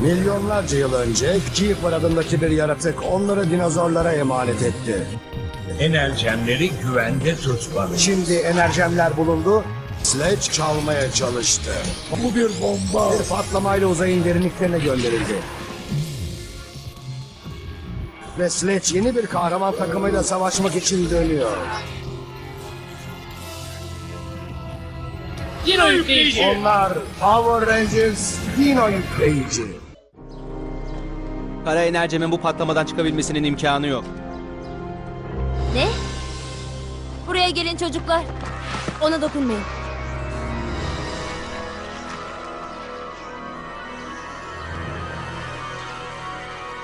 Milyonlarca yıl önce Keeper adındaki bir yaratık onları dinozorlara emanet etti. Enerjemleri güvende tutmalı. Şimdi enerjemler bulundu. Sledge çalmaya çalıştı. Bu bir bomba. Bir patlamayla uzayın derinliklerine gönderildi. Ve Sledge yeni bir kahraman takımıyla savaşmak için dönüyor. Dino yükleyici. Onlar Power Rangers Dino yükleyici. Kara enerjimin bu patlamadan çıkabilmesinin imkanı yok. Ne? Buraya gelin çocuklar. Ona dokunmayın.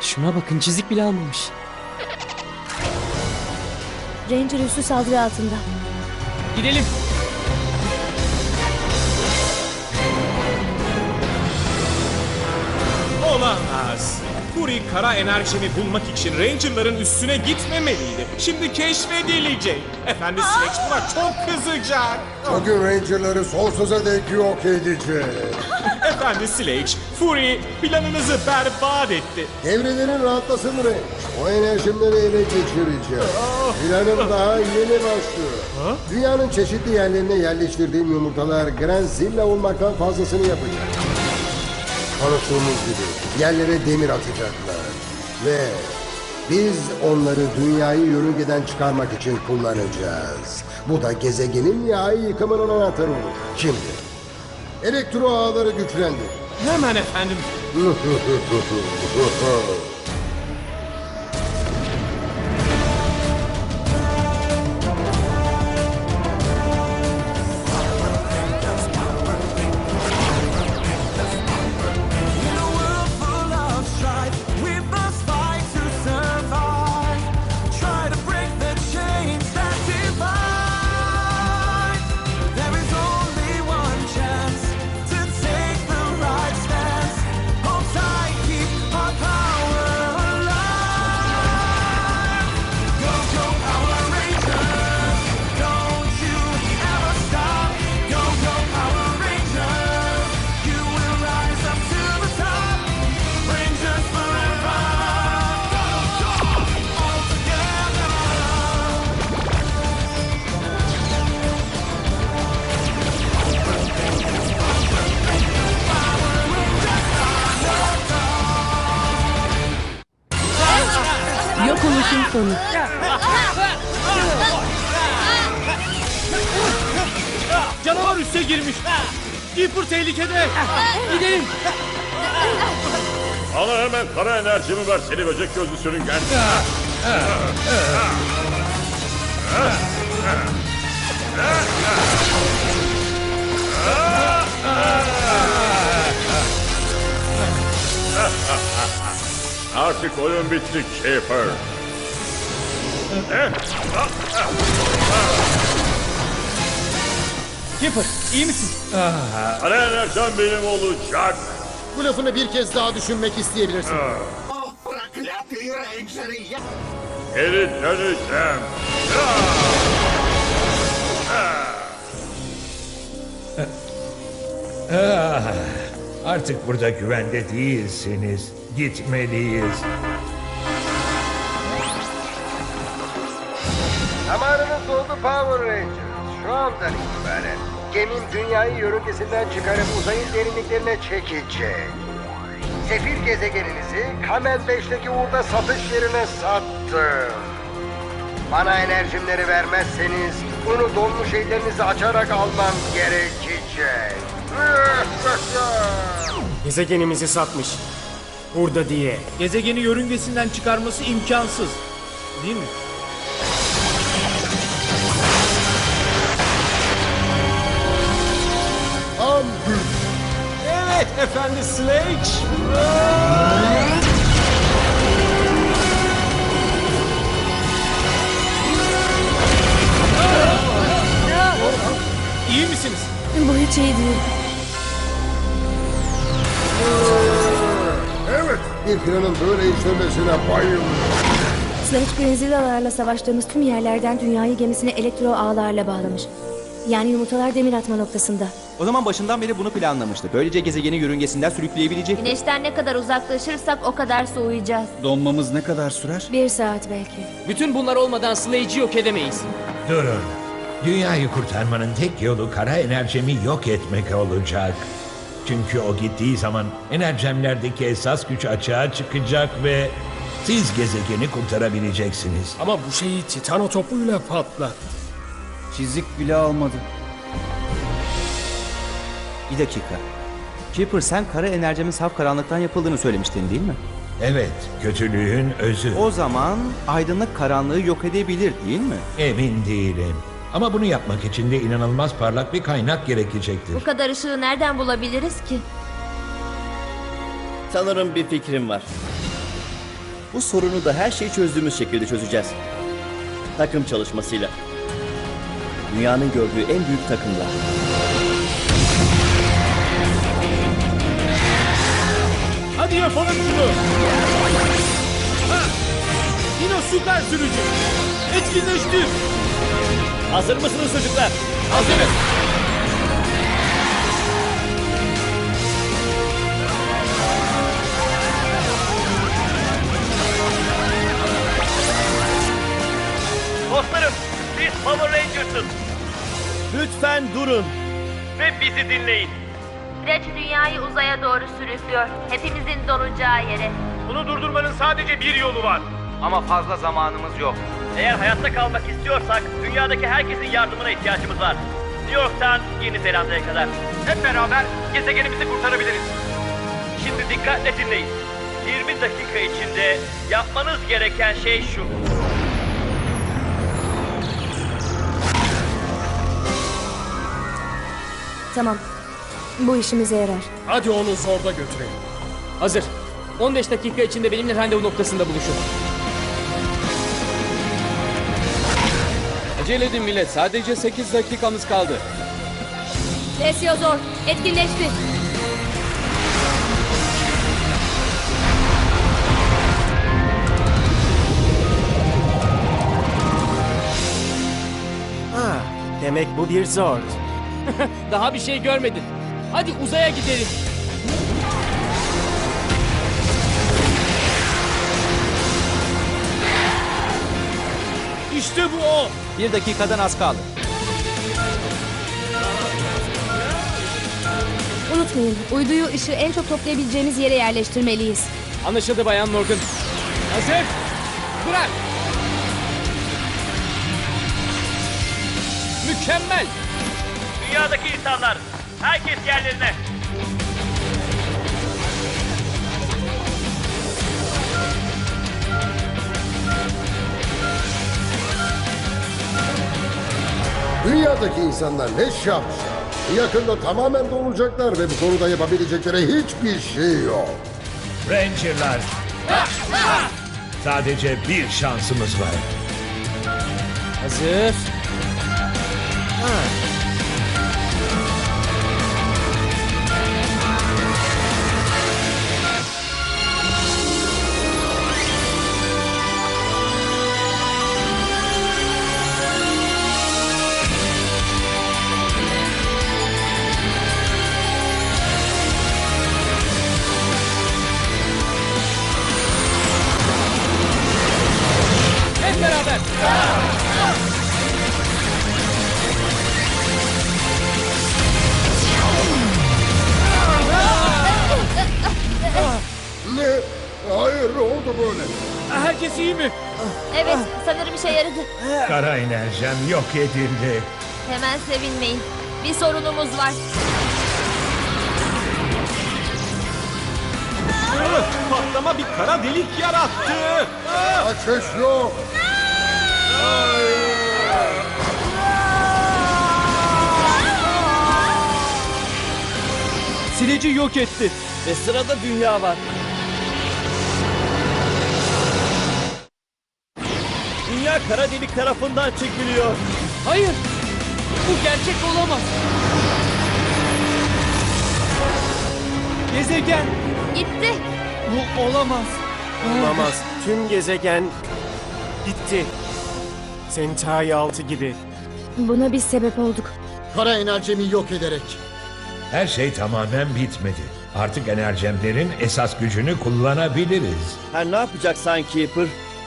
Şuna bakın çizik bile almamış. Ranger üssü saldırı altında. Gidelim. Fury kara enerjimi bulmak için Ranger'ların üstüne gitmemeliydi. Şimdi keşfedilecek. Efendi Sledge buna çok kızacak. Bugün Ranger'ları sonsuza dek yok edecek. Efendi Sledge, Fury planınızı berbat etti. Devrelerin rahatlasın Range. O enerjimleri ele geçireceğim. Planım daha yeni başlıyor. Dünyanın çeşitli yerlerine yerleştirdiğim yumurtalar Grand Zilla olmaktan fazlasını yapacak. Konuştuğumuz gibi yerlere demir atacaklar. Ve biz onları dünyayı yörüngeden çıkarmak için kullanacağız. Bu da gezegenin nihai yıkımının anahtarı olur. Şimdi elektro ağları güçlendir. Hemen efendim. Keeper tehlikede. Gidelim. Bana hemen kara enerjimi ver seni böcek gözlü sürüngen. Artık oyun bitti Keeper. Keeper iyi misin? Kara enerjim benim olacak. Bu lafını bir kez daha düşünmek isteyebilirsin. Geri döneceğim. Artık burada güvende değilsiniz. Gitmeliyiz. Zamanınız doldu Power Rangers. Şu andan itibaren gemim dünyayı yörüngesinden çıkarıp uzayın derinliklerine çekecek. Sefir gezegeninizi Kamel 5'teki uğurda satış yerine sattım. Bana enerjimleri vermezseniz bunu donmuş ellerinizi açarak almam gerekecek. Gezegenimizi satmış. Burada diye. Gezegeni yörüngesinden çıkarması imkansız. Değil mi? Efendi Sledge. İyi misiniz? Bu hiç iyi değil. Evet, bir planın böyle işlemesine bayılıyorum. Sledge Grenzillalarla savaştığımız tüm yerlerden dünyayı gemisine elektro ağlarla bağlamış. Yani yumurtalar demir atma noktasında. O zaman başından beri bunu planlamıştı. Böylece gezegeni yörüngesinden sürükleyebilecek. Güneşten ne kadar uzaklaşırsak o kadar soğuyacağız. Donmamız ne kadar sürer? Bir saat belki. Bütün bunlar olmadan Slage'i yok edemeyiz. Durun. Dünyayı kurtarmanın tek yolu kara enerjimi yok etmek olacak. Çünkü o gittiği zaman enerjemlerdeki esas güç açığa çıkacak ve siz gezegeni kurtarabileceksiniz. Ama bu şeyi Titano topuyla patlat. Çizik bile almadı. Bir dakika. Keeper sen kara enerjimin saf karanlıktan yapıldığını söylemiştin değil mi? Evet, kötülüğün özü. O zaman aydınlık karanlığı yok edebilir değil mi? Emin değilim. Ama bunu yapmak için de inanılmaz parlak bir kaynak gerekecektir. Bu kadar ışığı nereden bulabiliriz ki? Sanırım bir fikrim var. Bu sorunu da her şeyi çözdüğümüz şekilde çözeceğiz. Takım çalışmasıyla. Dünyanın gördüğü en büyük takımla. Hadi yapalım şunu. Ha! Yine süper sürücü. Etkinleştir. Hazır mısınız çocuklar? Hazırız. Dostlarım, biz Power Rangers'ız. Lütfen durun. Ve bizi dinleyin. Süreç dünyayı uzaya doğru sürüklüyor. Hepimizin donacağı yere. Bunu durdurmanın sadece bir yolu var. Ama fazla zamanımız yok. Eğer hayatta kalmak istiyorsak dünyadaki herkesin yardımına ihtiyacımız var. New York'tan Yeni Zelanda'ya kadar. Hep beraber gezegenimizi kurtarabiliriz. Şimdi dikkatle dinleyin. 20 dakika içinde yapmanız gereken şey şu. Tamam. Bu işimize yarar. Hadi onu zorda götürelim. Hazır. 15 dakika içinde benimle randevu noktasında buluşun. Acele edin millet. Sadece 8 dakikamız kaldı. Lesiozor etkinleşti. Demek bu bir Zord. Daha bir şey görmedin. Hadi uzaya gidelim. İşte bu o. Bir dakikadan az kaldı. Unutmayın uyduyu ışığı en çok toplayabileceğimiz yere yerleştirmeliyiz. Anlaşıldı Bayan Morgan. Hazır. Bırak. Mükemmel. Dünyadaki insanlar, herkes yerlerine. Dünyadaki insanlar ne şapşal. Yakında tamamen donacaklar ve bu konuda yapabilecekleri hiçbir şey yok. Ranger'lar. Sadece bir şansımız var. Hazır. Hep beraber. Ne? Hayır oldu böyle? Herkes iyi mi? Evet, sanırım işe yaradı. Kara enerjem yok edildi. Hemen sevinmeyin. Bir sorunumuz var. Patlama bir kara delik yarattı. Ateş yok. Sileci yok etti. Ve sırada dünya var. Dünya kara delik tarafından çekiliyor. Hayır. Bu gerçek olamaz. Gezegen. Gitti. Bu olamaz. Olamaz. Tüm gezegen gitti. Centauri 6 gibi. Buna biz sebep olduk. Kara enerjimi yok ederek. Her şey tamamen bitmedi. Artık enerjemlerin esas gücünü kullanabiliriz. Her ne yapacaksan Keeper,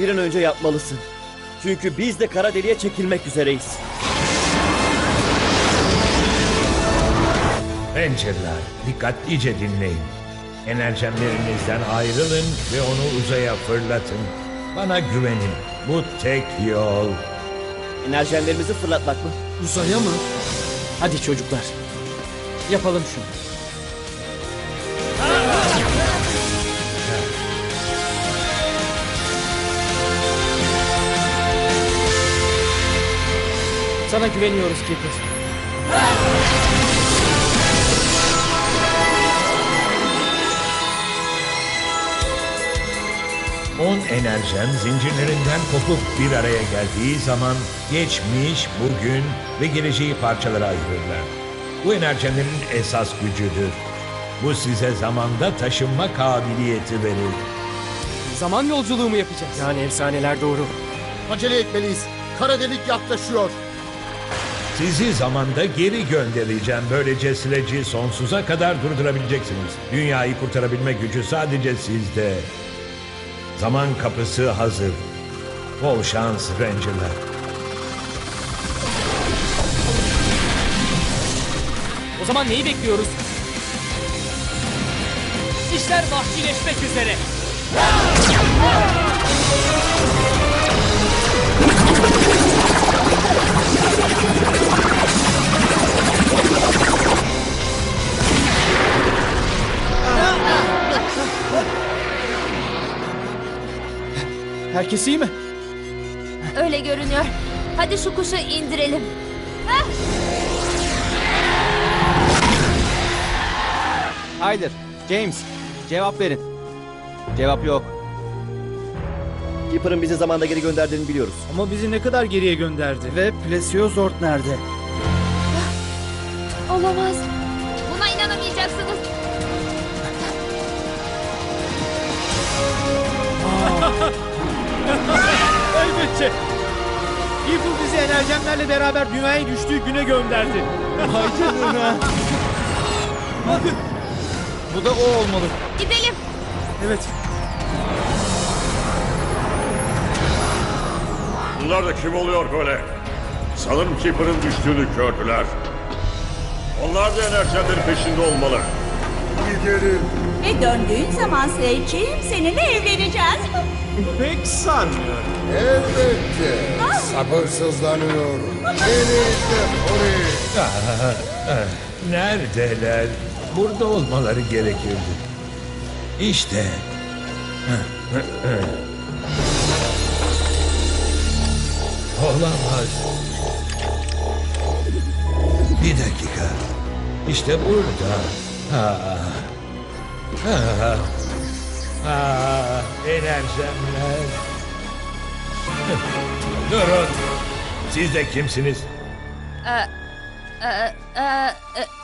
bir an önce yapmalısın. Çünkü biz de kara deliğe çekilmek üzereyiz. Ranger'lar dikkatlice dinleyin. Enerjemlerinizden ayrılın ve onu uzaya fırlatın. Bana güvenin. Bu tek yol. Enerjilerimizi fırlatmak mı? Uzaya mı? Hadi çocuklar. Yapalım şunu. Sana güveniyoruz Kipir. 10 enerjen zincirlerinden kopup bir araya geldiği zaman geçmiş, bugün ve geleceği parçalara ayırırlar. Bu enerjenlerin esas gücüdür. Bu size zamanda taşınma kabiliyeti verir. Zaman yolculuğu mu yapacağız? Yani efsaneler doğru. Acele etmeliyiz. Kara delik yaklaşıyor. Sizi zamanda geri göndereceğim. Böylece süreci sonsuza kadar durdurabileceksiniz. Dünyayı kurtarabilme gücü sadece sizde. Zaman kapısı hazır. Bol şans Ranger'lar. O zaman neyi bekliyoruz? İşler vahşileşmek üzere. Herkes iyi mi? Öyle görünüyor. Hadi şu kuşu indirelim. Hah! Haydır, James, cevap verin. Cevap yok. Keeper'ın bizi zamanda geri gönderdiğini biliyoruz. Ama bizi ne kadar geriye gönderdi? Ve Plesiozort nerede? Olamaz. Elbette. Evil bizi enerjemlerle beraber dünyaya düştüğü güne gönderdi. Vay canına. Bakın. Bu da o olmalı. Gidelim. Evet. Bunlar da kim oluyor böyle? Sanırım Keeper'ın düştüğünü gördüler. Onlar da enerjenlerin peşinde olmalı. Gidelim. Ve döndüğün zaman Seyçiğim seninle evleneceğiz. Pek sanmıyorum. Elbette. Sabırsızlanıyorum. Beni de oraya. Ah, ah, Neredeler? Burada olmaları gerekirdi. İşte. Olamaz. Bir dakika. İşte burada. Ha. Ha. Ha. Enerjemler. Durun. Siz de kimsiniz? Ee, e, e, e,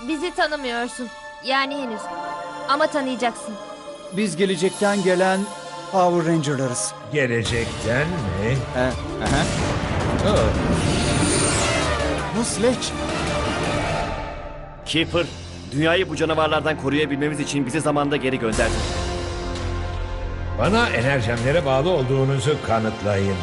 bizi tanımıyorsun. Yani henüz. Ama tanıyacaksın. Biz gelecekten gelen Power Ranger'larız. Gelecekten mi? He, aha. Oh. Bu Sledge. Keeper, dünyayı bu canavarlardan koruyabilmemiz için bizi zamanda geri gönderdi. Bana enerjemlere bağlı olduğunuzu kanıtlayın.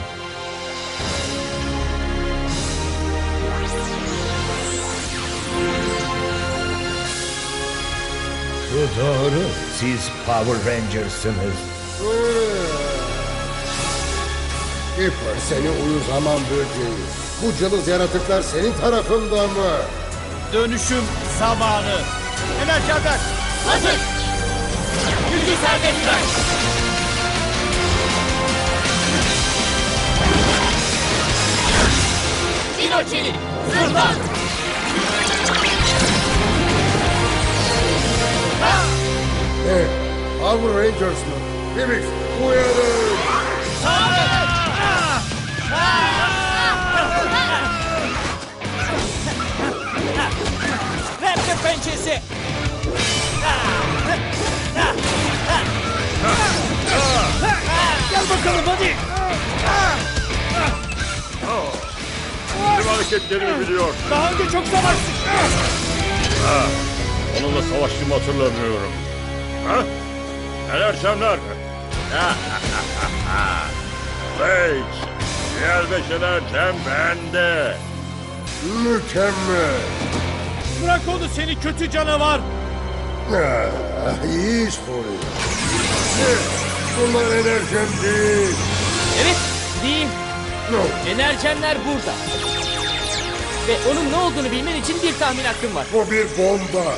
Bu doğru. Siz Power Rangers'ınız. Keeper seni uyuz hamam böceği. Bu cılız yaratıklar senin tarafında mı? Dönüşüm zamanı. Enerjemler. Hazır. Gücü serbest bırak. Dino çelik. Zırhlan. Ne? Power Rangers mı? Phoenix uyanın. Raptor pençesi. Gel bakalım hadi. Tüm hareketlerimi biliyor. Daha önce çok savaştık. Onunla savaştığımı hatırlamıyorum. Ha? Sage. Diğer beş enerjem bende. Mükemmel. Bırak onu seni kötü canavar. Ah, iyi iş Furi. Bunlar enerjem değil. Evet, değil. Enerjenler burada. Ve onun ne olduğunu bilmen için bir tahmin hakkım var. Bu bir bomba.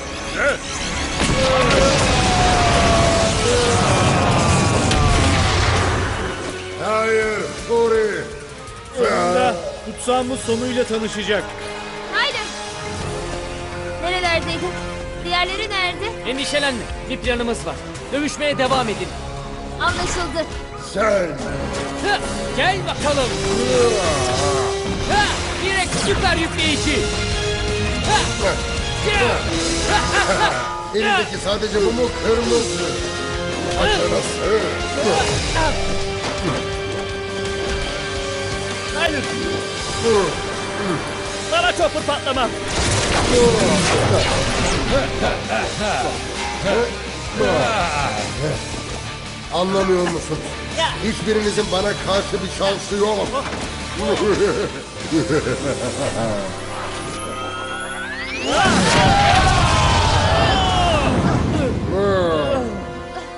Hayır Furi. Sonunda kutsağımız sonuyla tanışacak. Haydi. Nerelerdeydi? Diğerleri nerede? Endişelenme, bir planımız var. Dövüşmeye devam edin. Anlaşıldı. Sen. Hı, gel bakalım. Ha, direkt süper yükleyici. Ha. Elindeki sadece bu mu kırmızı? Makarası. Hayır. Sana çopur patlama. Anlamıyor musun? Hiçbirinizin bana karşı bir şansı yok.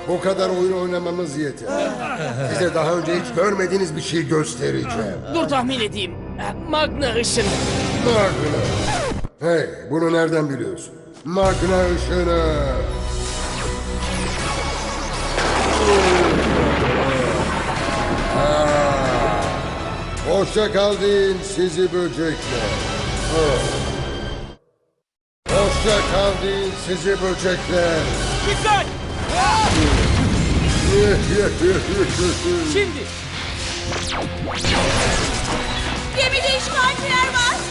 Bu kadar oyun oynamamız yeter. Size daha önce hiç görmediğiniz bir şey göstereceğim. Dur tahmin edeyim. Magna ışını. Magna. Hey, bunu nereden biliyorsun? Magna ışını. Aa, Hoşça kal deyin sizi böcekler. Ah. Hoşça kal deyin sizi böcekler. Dikkat! Şimdi. Gemide işgalciler var.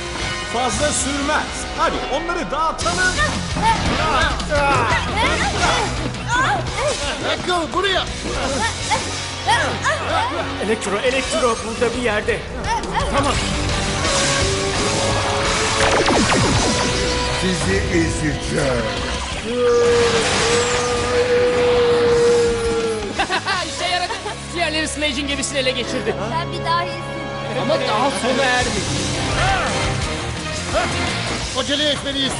Fazla sürmez. Hadi onları dağıtalım. Michael buraya. Elektro, elektro burada bir yerde. Tamam. Sizi ezeceğim. İşe yaradı. Diğerleri Slage'in gemisini ele geçirdi. Sen bir dahisin. Ama daha sona erdi. Acele etmeliyiz.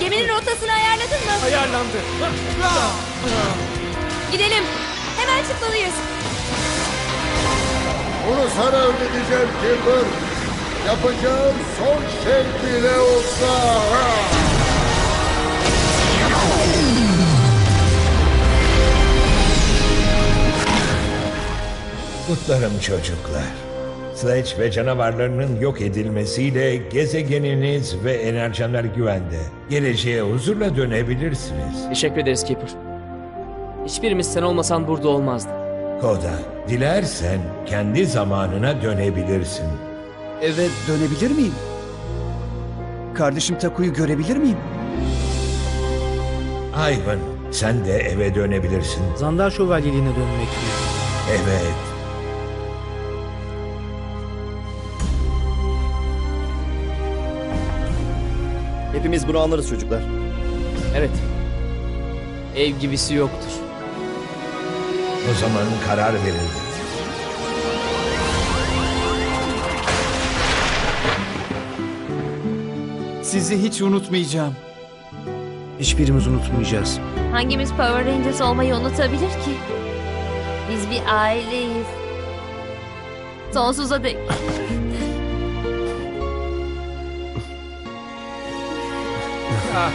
Geminin rotasını ayarladın mı? Ayarlandı. Gidelim. Hemen çıkmalıyız. Bunu sana ödeteceğim Kimber. Yapacağım son şey bile olsa. Kutlarım çocuklar. Sledge ve canavarlarının yok edilmesiyle gezegeniniz ve enerjenler güvende. Geleceğe huzurla dönebilirsiniz. Teşekkür ederiz Keeper. Hiçbirimiz sen olmasan burada olmazdı. Koda, dilersen kendi zamanına dönebilirsin. Eve dönebilir miyim? Kardeşim Taku'yu görebilir miyim? Ivan, sen de eve dönebilirsin. Zandar şövalyeliğine dönmek mi? Evet. Hepimiz bunu anlarız çocuklar. Evet. Ev gibisi yoktur. O zaman karar verildi. Sizi hiç unutmayacağım. Hiçbirimiz unutmayacağız. Hangimiz Power Rangers olmayı unutabilir ki? Biz bir aileyiz. Sonsuza dek. 아!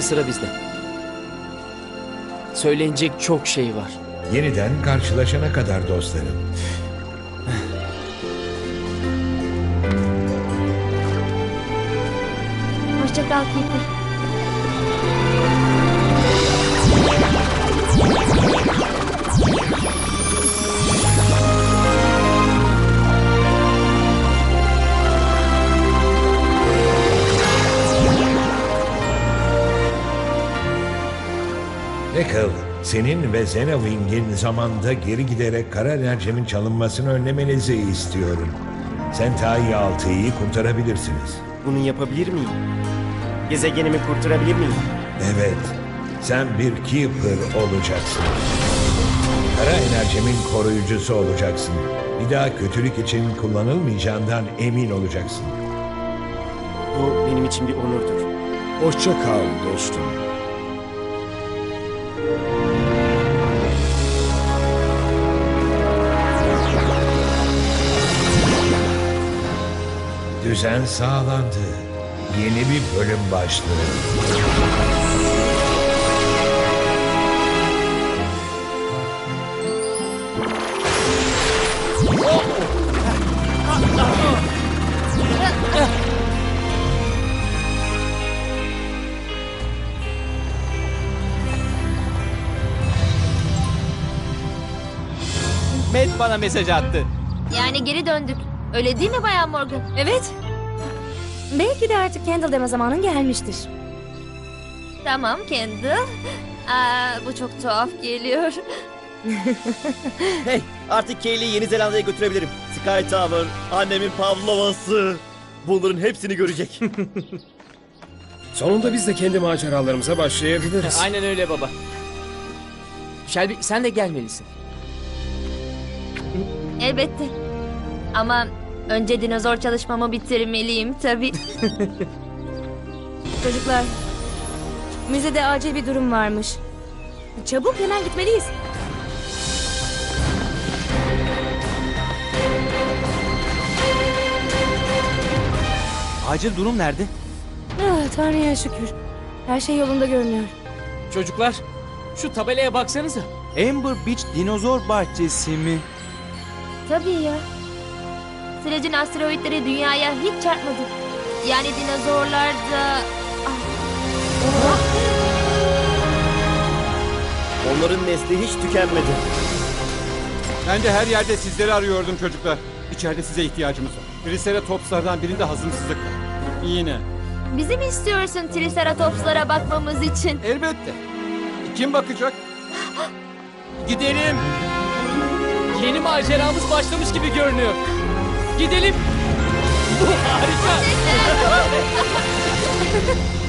Şimdi sıra bizde. Söylenecek çok şey var. Yeniden karşılaşana kadar dostlarım. Hoşçakal Keeper. Ekel, senin ve Zenowing'in zamanda geri giderek kara enerjimin çalınmasını önlemenizi istiyorum. Sentai 6'yı kurtarabilirsiniz. Bunu yapabilir miyim? Gezegenimi kurtarabilir miyim? Evet, sen bir Keeper olacaksın. Kara enerjimin koruyucusu olacaksın. Bir daha kötülük için kullanılmayacağından emin olacaksın. Bu benim için bir onurdur. Hoşça kal dostum. Düzen sağlandı. Yeni bir bölüm başlıyor. Matt bana mesaj attı. Yani geri döndük. Öyle değil mi Bayan Morgan? Evet. Belki de artık Candle deme zamanın gelmiştir. Tamam Kendall. Aa, bu çok tuhaf geliyor. Hey artık Kaylee'yi Yeni Zelanda'ya götürebilirim. Sky Tower, annemin pavlovası. Bunların hepsini görecek. Sonunda biz de kendi maceralarımıza başlayabiliriz. Aynen öyle baba. Shelby sen de gelmelisin. Elbette. Ama önce dinozor çalışmamı bitirmeliyim tabii. Çocuklar, müzede acil bir durum varmış. Çabuk hemen gitmeliyiz. Acil durum nerede? Ah, Tanrı'ya şükür. Her şey yolunda görünüyor. Çocuklar şu tabelaya baksanıza. Amber Beach Dinozor Bahçesi mi? tabii ya. Sürecin asteroidleri dünyaya hiç çarpmadı. Yani dinozorlar da... Ah. Onların nesli hiç tükenmedi. Ben de her yerde sizleri arıyordum çocuklar. İçeride size ihtiyacımız var. Triceratopslardan birinde hazımsızlık var. Yine. Bizi mi istiyorsun Triceratopslara bakmamız için? Elbette. Kim bakacak? Gidelim. Yeni maceramız başlamış gibi görünüyor. Gidelim. Bu harika.